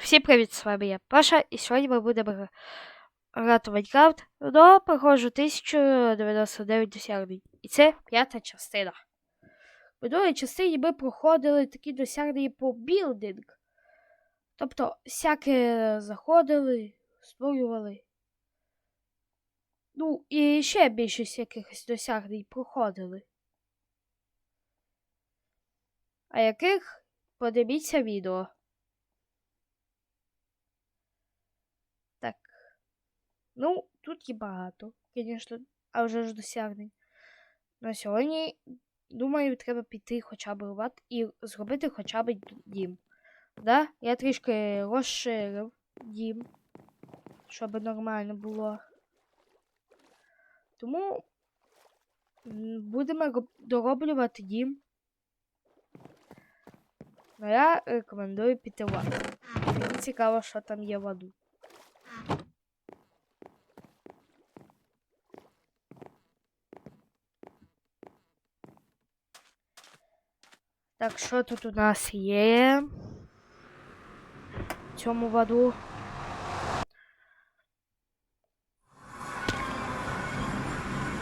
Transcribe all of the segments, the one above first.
Всім привіт, з вами я Паша, і сьогодні ми будемо грати в Майнкрафт до проходжу 1099 досягнень. І це п'ята частина. В минулій частині ми проходили такі досягнення по білдинг. Тобто, всяке заходили, створювали. Ну, і ще більшість якихось досягнень проходили. А яких подивіться відео. Так. Ну, тут є багато, звісно, а вже ж досягнень. На сьогодні, думаю, треба піти хоча б в ад і зробити хоча б дім. Да? Я трішки розширив дім, щоб нормально було. Тому будемо дороблювати дім. Ну, я рекомендую піти в ад. Цікаво, що там є в аду. Так, що тут у нас є? В цьому воду.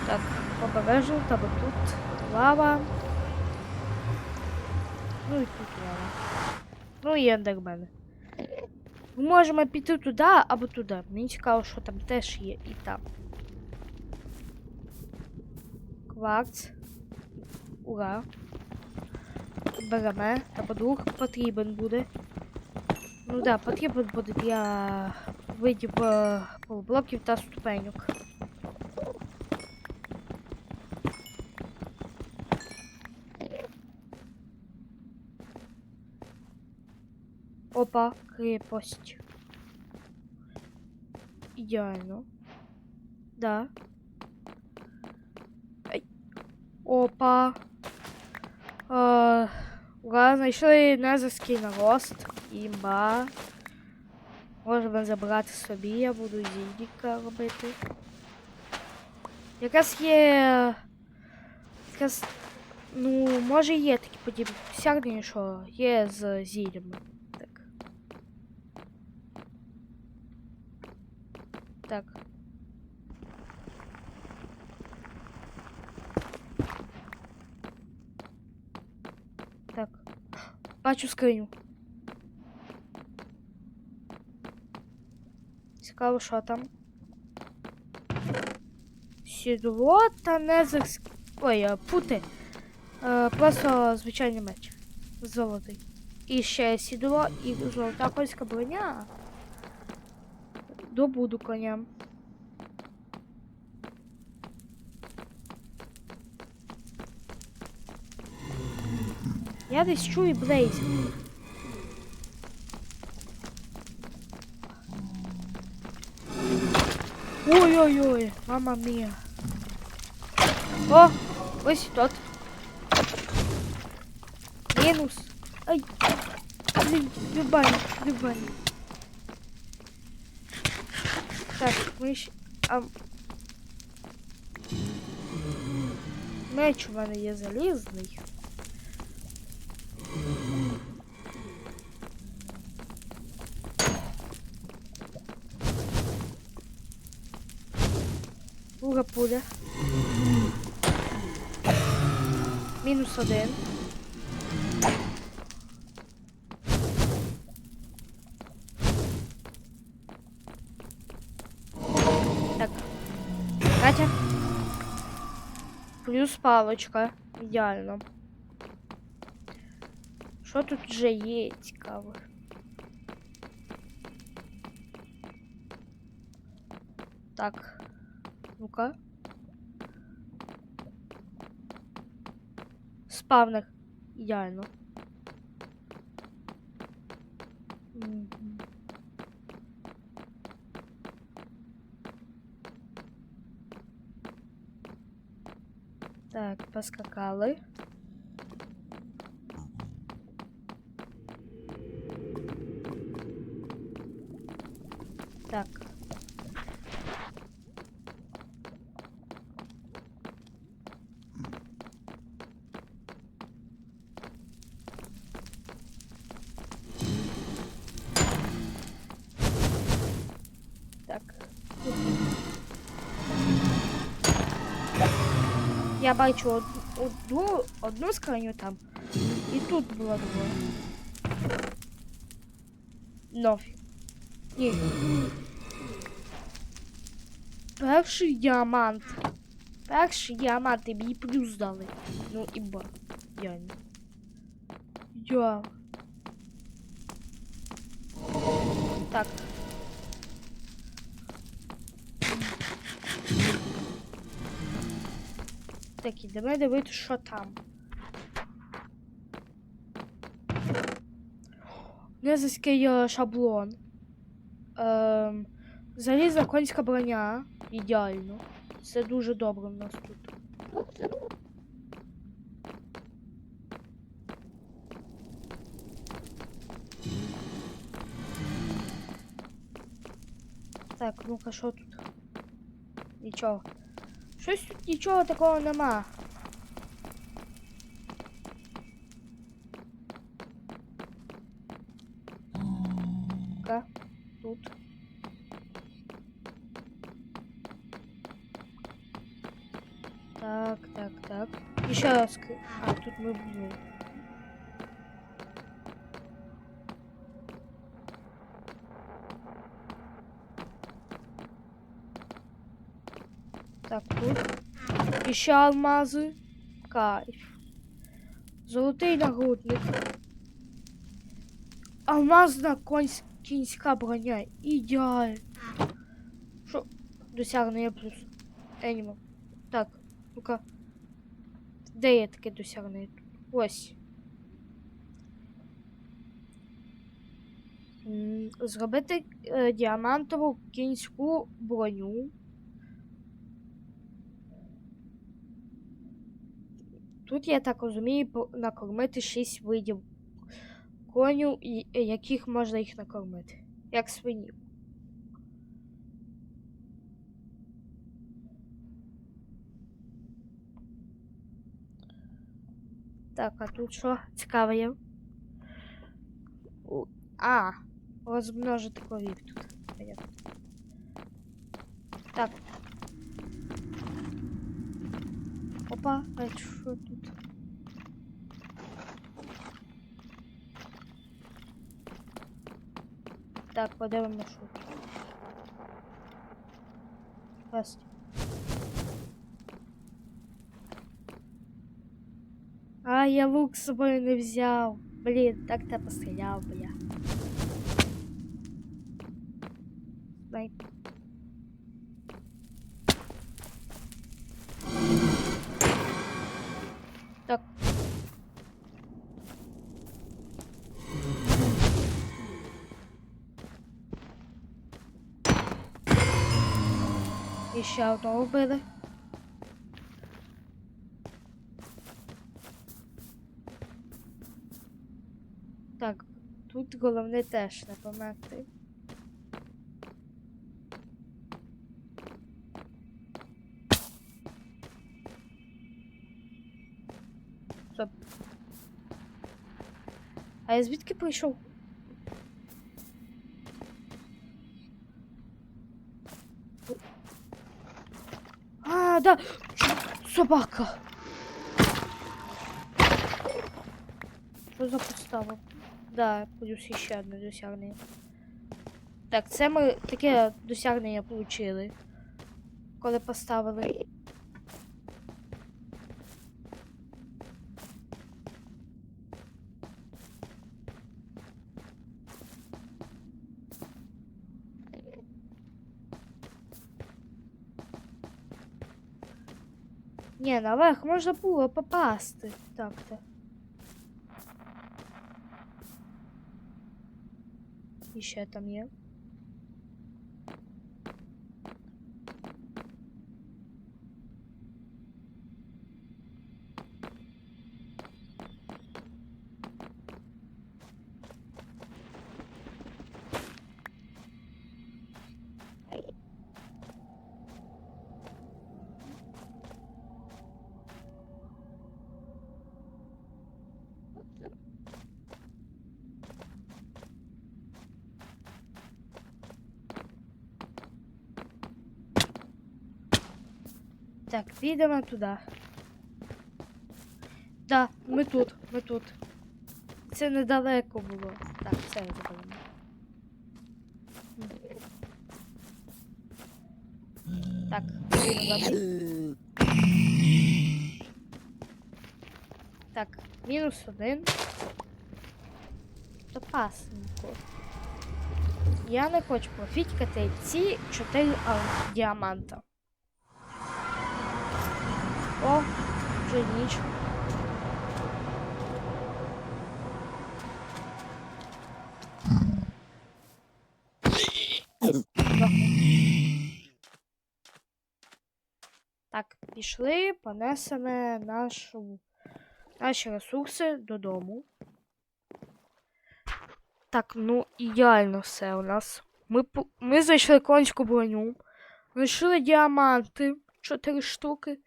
Так, обережно, та бо тут лава. Ну і тут лава. Ну і ендермен. Ми можемо піти туди або туди. Мені цікаво, що там теж є і там. Кварц. Ура. Береме. Подруг потрібен буде. Ну да, потрібен буде для видів е, блоків та ступеньок. Опа, крепость. Ідеально. Да. Ай. Опа. Е, Ура, знайшли незерський нарост. Імба. Можемо забрати собі, я буду зільника робити. Якраз є. Якраз. Ну, може є такі подібні досягнення, що є з зіллями. Так. Так. Бачу скриню. Цікаво, що там. Сідло та незерськ... Ой, е, пути. Е, просто звичайний меч. Золотий. І ще сідло і золота польська броня. Добуду коня. Я десь чую блейзінг. Ой-ой-ой, мама мія. О, ось і тот. Мінус. Ай. Блін, любані, любані. Так, ми ще... А... Меч у мене є залізний. Друга пуля. Мінус один. Так. Катя. Плюс палочка. Ідеально. Що тут вже є цікаво? Так. Ну-ка. Спавнер. Ідеально. Так, поскакали. Так. я бачу од- одну, одну скриню там, і тут було двоє. Нові. Ні. Перший діамант. Перший діамант і мені плюс дали. Ну і ба. Я не. Я. Так. Так, ідемо дивитися, що там. Незаський е, шаблон. Ем, залізна конська броня. Ідеально. Це дуже добре в нас тут. Так, ну-ка, що тут? Нічого. Щось тут нічого такого нема. Ка, тут. Так, так, так. Еще раз. А, тут мы были. Еще алмазы. Кайф. Золотий нагрудник. Алмазна консь... кінська броня. Ідеально. Що? Досягнення плюс. Енімал. Так, ну-ка. Де є таке досягнення? Ось. Зробити е, діамантову кінську броню. Тут, я так розумію, накормити 6 видів коню, е, яких можна їх накормити. Як свинів. Так, а тут що цікаве є? А, розмножити корів тут. Так. Опа, а що тут? Так, подивимося. Раз. А, я лук з собою не взяв. Блін, так та постріляв би я. Ще одного вбили. Так, тут головне теж не померти. Стоп. А я звідки прийшов? А! Собака! Що за подстава? Да, плюс ще одне досягнення. Так, це ми таке досягнення отримали. Коли поставили. Ні, наверх можна було попасти. Так-то. І ще там є. Так, підемо туди. Да, ми тут, ми тут. Це недалеко було. Так, це забула. Так, мінус. Так, мінус один. То пасенько. Я не хочу профітькати ці чотири діаманта. О, вже ніч. Так, пішли, понесемо нашу, наші ресурси додому. Так, ну ідеально все у нас. Ми, ми знайшли конську броню, знайшли діаманти 4 штуки,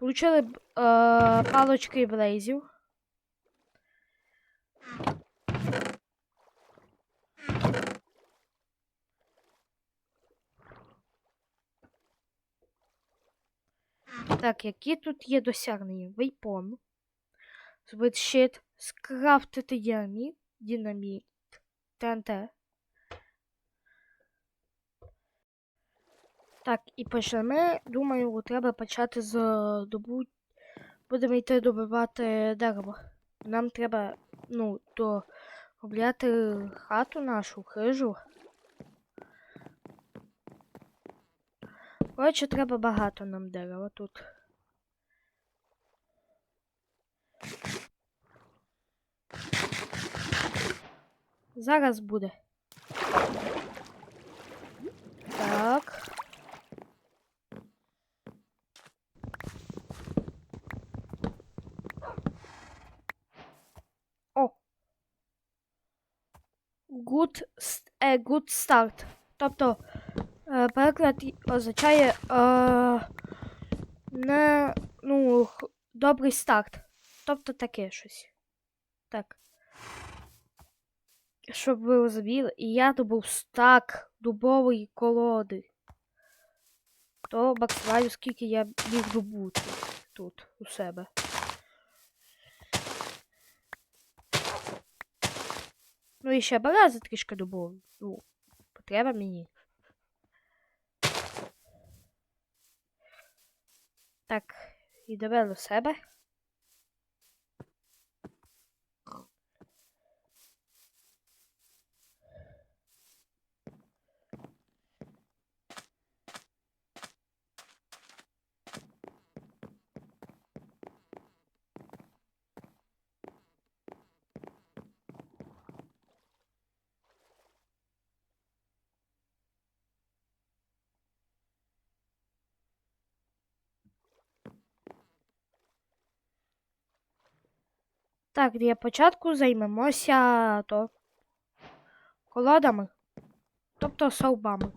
получили е, палочки блейзів. Так, які тут є досягнення? Вейпон. Зробити щит, скрафтити динаміт, динаміт, ТНТ. Так, і почнемо. Думаю, треба почати з добу. Будемо йти добивати дерево. Нам треба, ну, доробляти хату нашу, хижу. Коротше, треба багато нам дерева тут. Зараз буде. Так. О. Good, е, good start. Тобто е, переклад означає е, не, ну, добрий старт. Тобто таке щось. Так. Щоб ви розуміли, і я добув стак дубової колоди. То максимально скільки я міг добути тут у себе. Ну і ще берези трішки добув. Ну, потреба мені. Так, і довели себе. Так, для початку займемося то колодами, тобто совбами.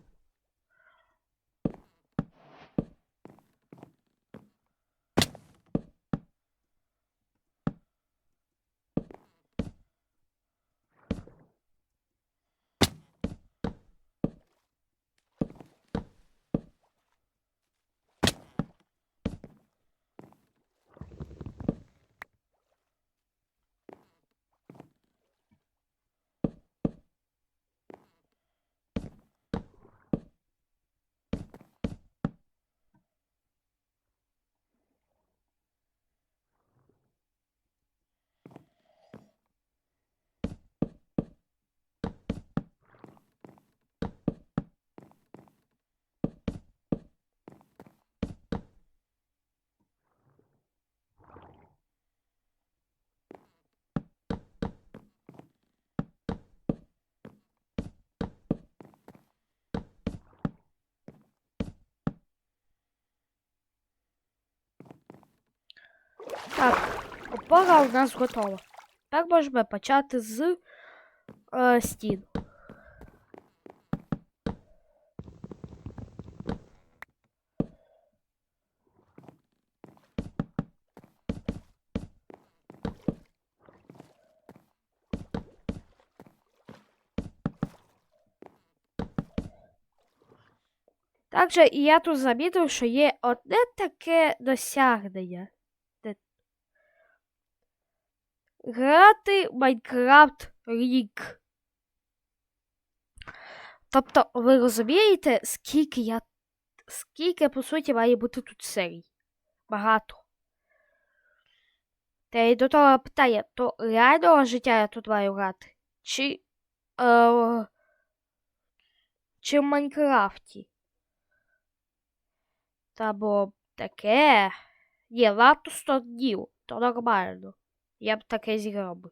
Так, опора у нас готова. Тепер можемо почати з е, стін. Також і я тут замітив, що є одне таке досягнення. Де... грати Майнкрафт рік. Тобто, ви розумієте, скільки я. Скільки, по суті, має бути тут серій? Багато. Та й до того питання, то реального життя я тут маю грати? Чи. Е, чи в Майнкрафті? Та бо таке. Є, варто 100 днів, то нормально. Я б таке зіграв. би.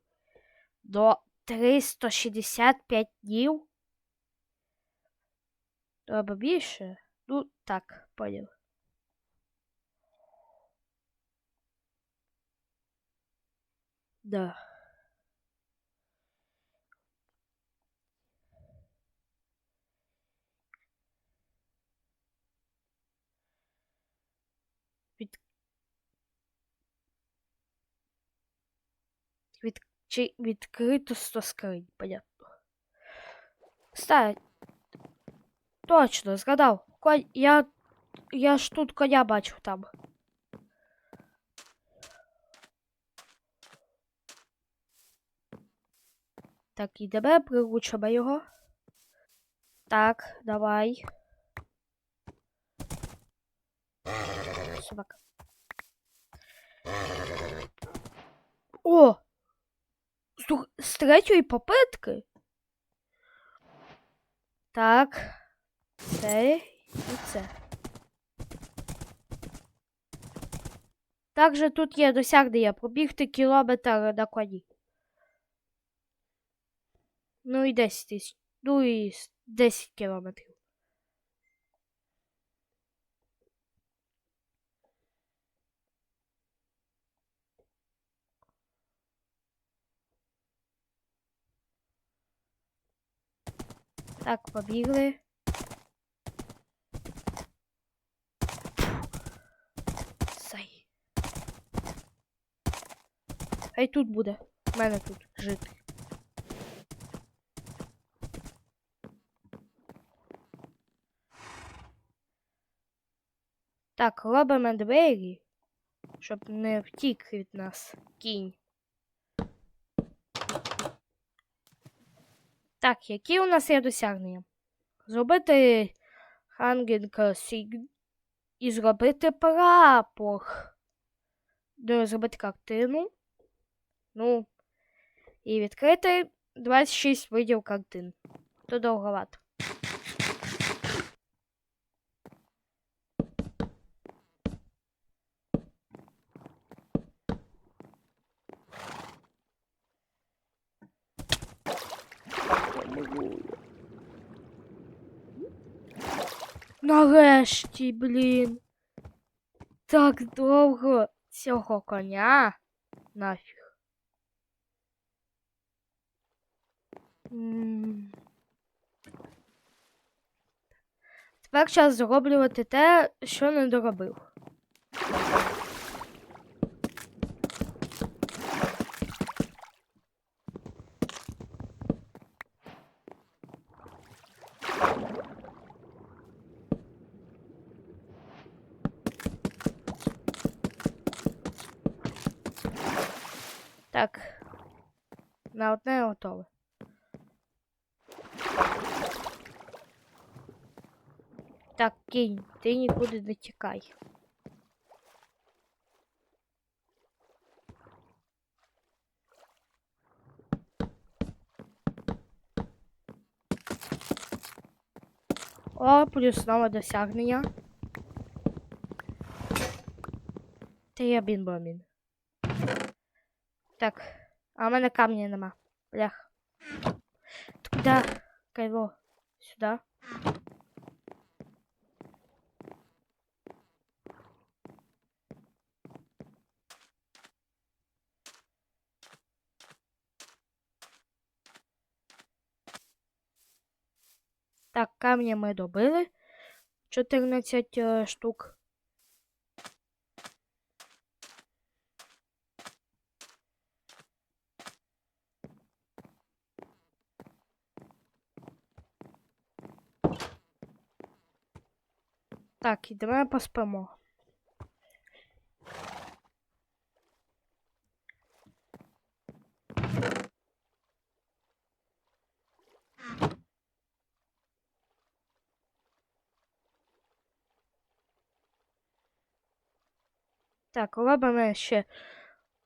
До 365 днів. Треба більше? Ну, так, поняв. Да. Чи відкрито 100 скринь, понятно. Кстати, точно, згадав. Конь, я, я ж тут коня бачив там. Так, ідемо, приручимо його. Так, давай. Собака. О! З, друг- з третьої попитки. Так. Це і це. Також тут є я пробігти кілометр на коні. Ну і 10 тисяч. Ну і 10 кілометрів. Так, побігли. Сай. Хай тут буде. У мене тут жити. Так, робимо двері, щоб не втік від нас кінь. Так, які у нас є досягнення? Зробити хангінг сіг і зробити прапор. Зробити картину. Ну, і відкрити 26 видів картин. То довговато. Нарешті, блін. Так довго цього коня. Нафіг. Тепер час зроблювати те, що не доробив. Так. На одне готове. Так, кінь, ти нікуди не тікай. О, плюс нове досягнення. Та я бін-бомін. Так, а в мене камня нема. Блях. Ти Куди? Кайво? Сюди. Так, камня ми добили. 14 е, штук. Так, давай поспимо. Так, робимо ще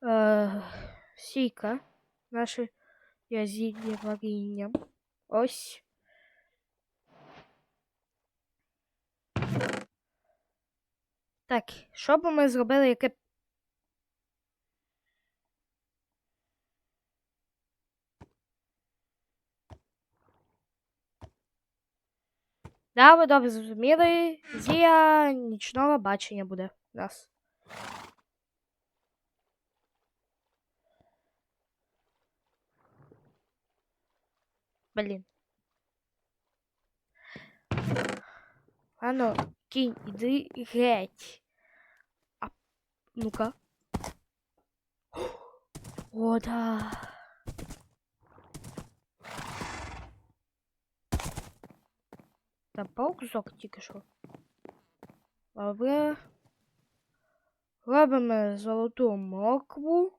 е, сіка наші язідні варіння. Ось. Так, що б ми зробили, яке. Да, ви добре зрозуміли. Зія нічного бачення буде у нас. Блін. Ано, кінь, іди геть. А, ну-ка. О, да. Там паук кусок тільки що. Але робимо золоту моркву.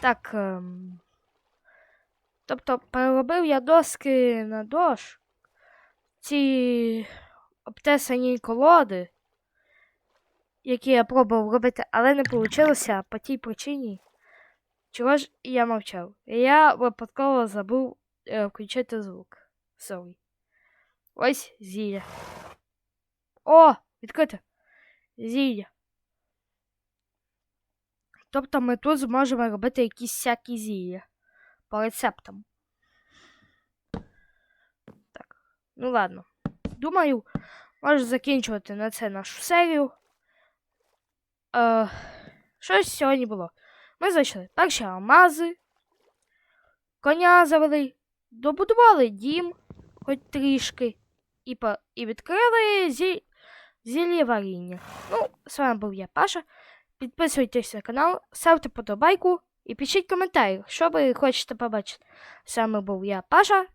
Так. Ем... Тобто переробив я доски на дощ. Ці обтесані колоди, які я пробував робити, але не вийшло по тій причині. Чого ж я мовчав? Я випадково забув е, включити звук. Sorry. Ось зілля. О! Відкрите! Зілля. Тобто ми тут зможемо робити якісь всякі зілля по рецептам. Так, ну ладно. Думаю, можу закінчувати на це нашу серію. Е, Щось сьогодні було. Ми знайшли перші алмази, коня завели, добудували дім, хоч трішки, і по, і відкрили зі, зілля варіння. Ну, з вами був я, Паша. Підписуйтесь на канал, ставте подобайку і пишіть коментарі, що ви хочете побачити. З вами був я, Паша.